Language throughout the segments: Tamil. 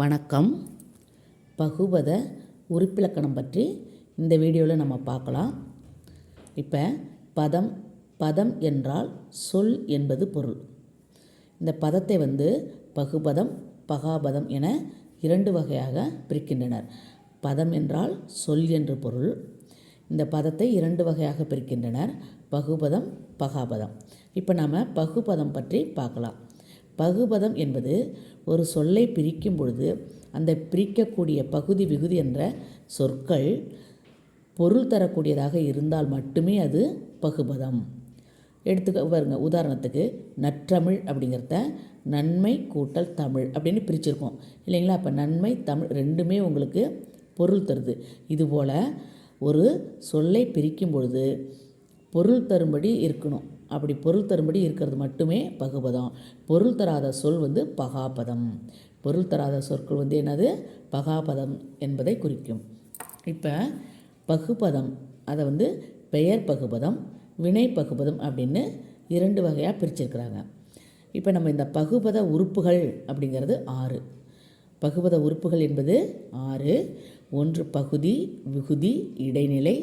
வணக்கம். பகுபத உறுப்பிலக்கணம் பற்றி இந்த வீடியோவில் நம்ம பார்க்கலாம். இப்போ பதம் பதம் என்றால் சொல் என்பது பொருள். இந்த பதத்தை வந்து பகுபதம் பகாபதம் என இரண்டு வகையாக பிரிக்கின்றனர். பதம் என்றால் சொல் என்று பொருள். இந்த பதத்தை இரண்டு வகையாக பிரிக்கின்றனர். பகுபதம் பகாபதம். இப்போ நாம் பகுபதம் பற்றி பார்க்கலாம். பகுபதம் என்பது ஒரு சொல்லை பிரிக்கும் பொழுது அந்த பிரிக்கக்கூடிய பகுதி விகுதி என்ற சொற்கள் பொருள் தரக்கூடியதாக இருந்தால் மட்டுமே அது பகுபதம். எடுத்துக்க பாருங்க உதாரணத்துக்கு நற்றமிழ் அப்படிங்கிறத நன்மை கூட்டல் தமிழ் அப்படின்னு பிரிச்சிருக்கோம். இல்லைங்களா? அப்போ நன்மை தமிழ் ரெண்டுமே உங்களுக்கு பொருள் தருது. இதுபோல் ஒரு சொல்லை பிரிக்கும் பொழுது பொருள் தரும்படி இருக்கணும். அப்படி பொருள் தரும்படி இருக்கிறது மட்டுமே பகுபதம். பொருள் தராத சொல் வந்து பகாபதம். பொருள் தராத சொற்கள் வந்து என்னது? பகாபதம் என்பதை குறிக்கும். இப்போ பகுபதம் அதை வந்து பெயர் பகுபதம் வினை பகுபதம் அப்படின்னு இரண்டு வகையாக பிரிச்சிருக்கிறாங்க. இப்போ நம்ம இந்த பகுபத உறுப்புகள் அப்படிங்கிறது ஆறு. பகுபத உறுப்புகள் என்பது ஆறு. ஒன்று பகுதி விகுதி இடைநிலை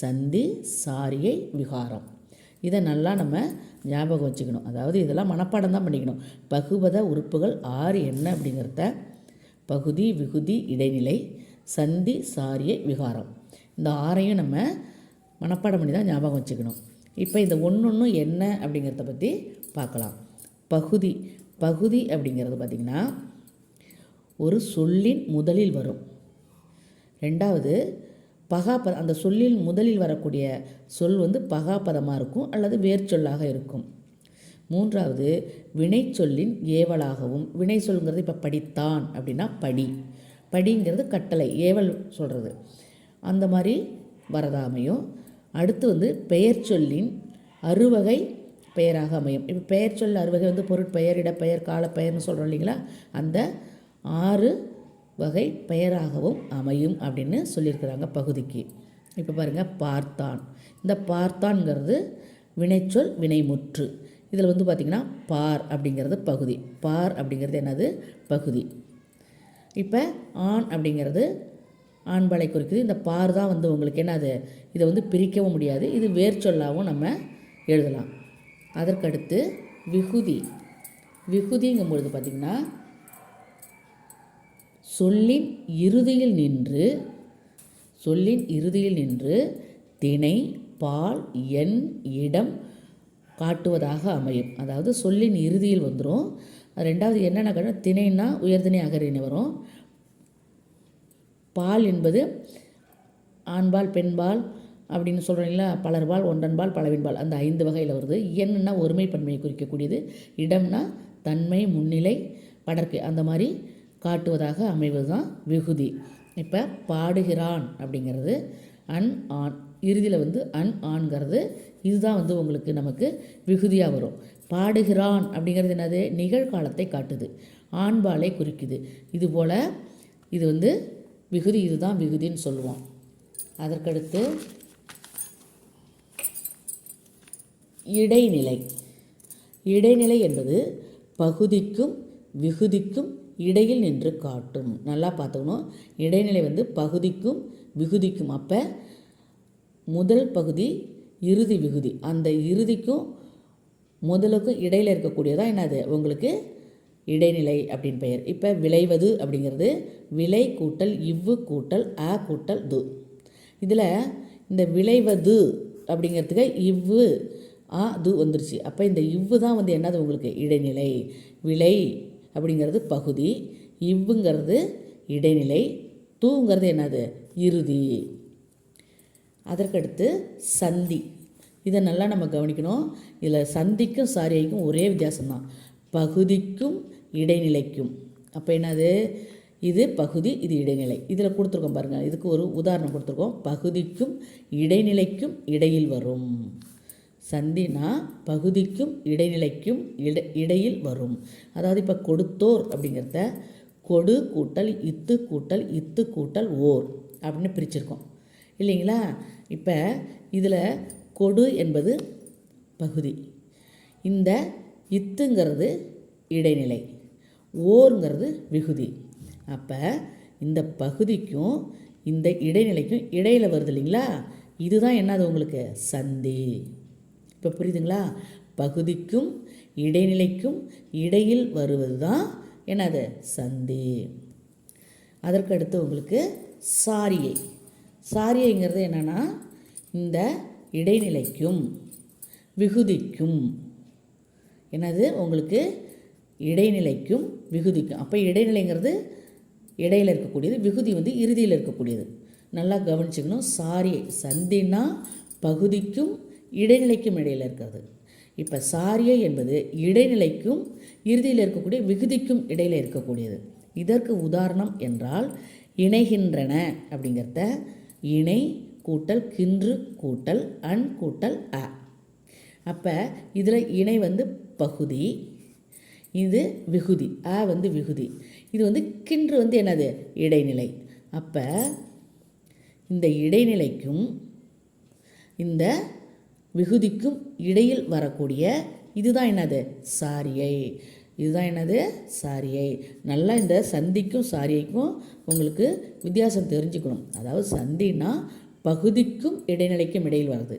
சந்தி சாரியை விகாரம். இதை நல்லா நம்ம ஞாபகம் வச்சுக்கணும். அதாவது இதெல்லாம் மனப்பாடம் தான் பண்ணிக்கணும். பகுபத உறுப்புகள் ஆறு என்ன அப்படிங்கிறத? பகுதி விகுதி இடைநிலை சந்தி சாரிய விகாரம். இந்த ஆறையும் நம்ம மனப்பாடம் பண்ணி தான் ஞாபகம் வச்சுக்கணும். இப்போ இந்த ஒன்று ஒன்று என்ன அப்படிங்கிறத பற்றி பார்க்கலாம். பகுதி பகுதி அப்படிங்கிறது பார்த்திங்கன்னா ஒரு சொல்லின் முதலில் வரும். ரெண்டாவது பகாபத அந்த சொல்லில் முதலில் வரக்கூடிய சொல் வந்து பகாபதமாக இருக்கும் அல்லது வேர்ச்சொல்லாக இருக்கும். மூன்றாவது வினைச்சொல்லின் ஏவலாகவும் வினை சொல்ங்கிறது இப்போ படித்தான் அப்படின்னா படி. படிங்கிறது கட்டளை ஏவல் சொல்கிறது அந்த மாதிரி வரதா அமையும். அடுத்து வந்து பெயர் சொல்லின் அறுவகை பெயராக அமையும். இப்போ பெயர் சொல் அறுவகை வந்து பொருட்பெயர் இடப்பெயர் காலப்பெயர்னு சொல்கிறோம் இல்லைங்களா? அந்த ஆறு வகை பெயராகவும் அமையும் அப்படின்னு சொல்லியிருக்கிறாங்க பகுதிக்கு. இப்போ பாருங்கள் பார்த்தான். இந்த பார்த்தான்ங்கிறது வினைச்சொல் வினைமுற்று. இதில் வந்து பார்த்திங்கன்னா பார் அப்படிங்கிறது பகுதி. பார் அப்படிங்கிறது என்னது? பகுதி. இப்போ ஆண் அப்படிங்கிறது ஆண்பாலை குறிக்குது. இந்த பார் தான் வந்து உங்களுக்கு என்னது? இதை வந்து பிரிக்கவும் முடியாது. இது வேர்ச்சொல்லாகவும் நம்ம எழுதலாம். அதற்கடுத்து விகுதி. விகுதிங்கும் பொழுது பார்த்திங்கன்னா சொல்லின் இறுதியில் நின்று சொல்லின் இறுதியில் நின்று திணை பால் எண் இடம் காட்டுவதாக அமையும். அதாவது சொல்லின் இறுதியில் வந்துடும் ரெண்டாவது என்னென்ன காட்டும் திணைன்னா உயர்திணை அகரிணை வரும். பால் என்பது ஆண்பால் பெண்பால் அப்படின்னு சொல்கிறீங்களா பலர்பால் ஒன்றன்பால் பலவின்பால். அந்த ஐந்து வகையில் வருது. எண்ணுன்னா ஒருமைப்பன்மையை குறிக்கக்கூடியது. இடம்னா தன்மை முன்னிலை படர்க்கை அந்த மாதிரி காட்டுவதாக அமைவது தான் விகுதி. இப்போ பாடுகிறான் அப்படிங்கிறது அன் ஆண். இறுதியில் வந்து அன் ஆண்கிறது இதுதான் வந்து உங்களுக்கு நமக்கு விகுதியாக வரும். பாடுகிறான் அப்படிங்கிறது என்னது? நிகழ்காலத்தை காட்டுது. ஆண்பாலை குறிக்குது. இதுபோல் இது வந்து விகுதி இதுதான் விகுதின்னு சொல்லுவோம். அதற்கடுத்து இடைநிலை. இடைநிலை என்பது பகுதிக்கும் விகுதிக்கும் இடையில் நின்று காட்டும். நல்லா பார்த்துக்கணும். இடைநிலை வந்து பகுதிக்கும் விகுதிக்கும். அப்போ முதல் பகுதி இறுதி விகுதி. அந்த இறுதிக்கும் முதலுக்கும் இடையில் இருக்கக்கூடியதான் என்னது? உங்களுக்கு இடைநிலை அப்படின்னு பெயர். இப்போ விளைவது அப்படிங்கிறது விலை கூட்டல் இவ்வு கூட்டல் அ கூட்டல் து. இதில் இந்த விளைவது அப்படிங்கிறதுக்கு இவ்வு ஆ து வந்துருச்சு. அப்போ இந்த இவ்வு தான் வந்து என்னது உங்களுக்கு? இடைநிலை. விலை அப்படிங்கிறது பகுதி. இவ்வுங்கிறது இடைநிலை. தூங்கிறது என்னது? இறுதி. அதற்கடுத்து சந்தி. இதை நல்லா நம்ம கவனிக்கணும். இதில் சந்திக்கும் சாரியைக்கும் ஒரே வித்தியாசம்தான். பகுதிக்கும் இடைநிலைக்கும். அப்போ என்னது? இது பகுதி இது இடைநிலை. இதில் கொடுத்துருக்கோம் பாருங்கள் இதுக்கு ஒரு உதாரணம் கொடுத்துருக்கோம். பகுதிக்கும் இடைநிலைக்கும் இடையில் வரும். சந்தினா பகுதிக்கும் இடைநிலைக்கும் இட இடையில் வரும். அதாவது இப்போ கொடுத்தோர் அப்படிங்கிறத கொடு கூட்டல் இத்து கூட்டல் இத்து கூட்டல் ஓர் அப்படின்னு பிரிச்சிருக்கோம். இல்லைங்களா? இப்போ இதில் கொடு என்பது பகுதி. இந்த இத்துங்கிறது இடைநிலை ஓருங்கிறது விகுதி. அப்போ இந்த பகுதிக்கும் இந்த இடைநிலைக்கும் இடையில் வருது இல்லைங்களா? இதுதான் என்னது உங்களுக்கு? சந்தி. இப்போ புரியுதுங்களா? பகுதிக்கும் இடைநிலைக்கும் இடையில் வருவது தான் என்னது? சந்தி. அதற்கடுத்து உங்களுக்கு சாரியை. சாரியைங்கிறது என்னென்னா இந்த இடைநிலைக்கும் விகுதிக்கும். என்னது? உங்களுக்கு இடைநிலைக்கும் விகுதிக்கும். அப்போ இடைநிலைங்கிறது இடையில் இருக்கக்கூடியது விகுதி வந்து இறுதியில் இருக்கக்கூடியது. நல்லா கவனிச்சுக்கணும். சாரியை சந்தினா பகுதிக்கும் இடைநிலைக்கும் இடையில் இருக்கிறது இப்போ சாரியை என்பது இடைநிலைக்கும் இறுதியில் இருக்கக்கூடிய விகுதிக்கும் இடையில் இருக்கக்கூடியது. இதற்கு உதாரணம் என்றால் இணைகின்றன அப்படிங்கிறத இணை கூட்டல் கின்று கூட்டல் அன் கூட்டல் அ. அப்போ இதில் இணை வந்து பகுதி இது விகுதி அ வந்து விகுதி. இது வந்து கின்று வந்து என்னது? இடைநிலை. அப்போ இந்த இடைநிலைக்கும் இந்த விகுதிக்கும் இடையில் வரக்கூடிய இதுதான் என்னது? சாரியை. இதுதான் என்னது? சாரியை. நல்லா இந்த சந்திக்கும் சாரியைக்கும் உங்களுக்கு வித்தியாசம் தெரிஞ்சுக்கணும். அதாவது சந்தினா பகுதிக்கும் இடைநிலைக்கும் இடையில் வருது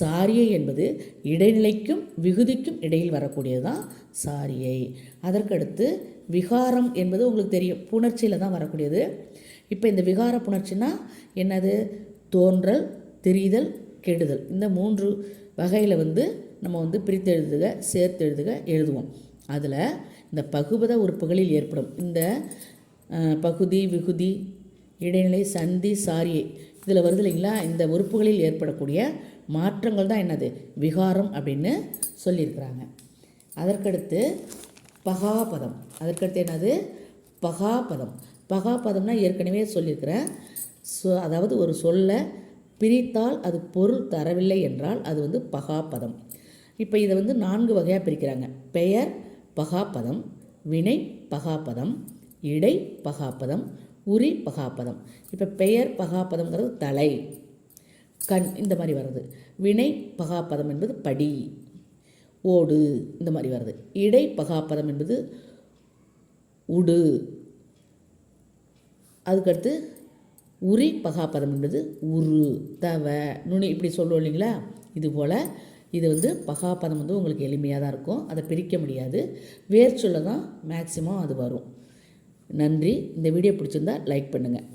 சாரியை என்பது இடைநிலைக்கும் விகுதிக்கும் இடையில் வரக்கூடியது தான் சாரியை. அதற்கடுத்து விகாரம் என்பது உங்களுக்கு தெரியும். புணர்ச்சியில் தான் வரக்கூடியது. இப்போ இந்த விகார புணர்ச்சினா என்னது? தோன்றல் தெரிதல் கெடுதல் இந்த மூன்று வகையில் வந்து நம்ம வந்து பிரித்து எழுதுக சேர்த்து எழுதுக எழுதுவோம். அதில் இந்த பகுபத உறுப்புகளில் ஏற்படும். இந்த பகுதி விகுதி இடைநிலை சந்தி சாரியை. இதில் வருது இல்லைங்களா? இந்த உறுப்புகளில் ஏற்படக்கூடிய மாற்றங்கள் தான் என்னது? விகாரம் அப்படின்னு சொல்லியிருக்கிறாங்க. அதற்கடுத்து பகாபதம். அதற்கடுத்து என்னது? பகாபதம். பகாபதம்னா ஏற்கனவே சொல்லியிருக்கிறேன் சொ அதாவது ஒரு சொல்லை பிரித்தால் அது பொருள் தரவில்லை என்றால் அது வந்து பகாபதம். இப்போ இதை வந்து நான்கு வகையாக பிரிக்கிறாங்க. பெயர் பகாபதம் வினை பகாபதம் இடை பகாபதம் உரி பகாபதம். இப்போ பெயர் பகாபதம்ங்கிறது தலை கண் இந்த மாதிரி வருது வினை பகாபதம் என்பது படி ஓடு இந்த மாதிரி வருது இடை பகாபதம் என்பது உடு. அதுக்கடுத்து உரி பகாபதம் என்பது உரு தவ நுனி இப்படி சொல்லுவோம் இல்லைங்களா? இது போல் இது வந்து பகாபதம் வந்து உங்களுக்கு எளிமையாக தான் இருக்கும். அதை பிரிக்க முடியாது. வேர் சொல்ல தான் மேக்சிமம் அது வரும். நன்றி. இந்த வீடியோ பிடிச்சிருந்தா லைக் பண்ணுங்கள்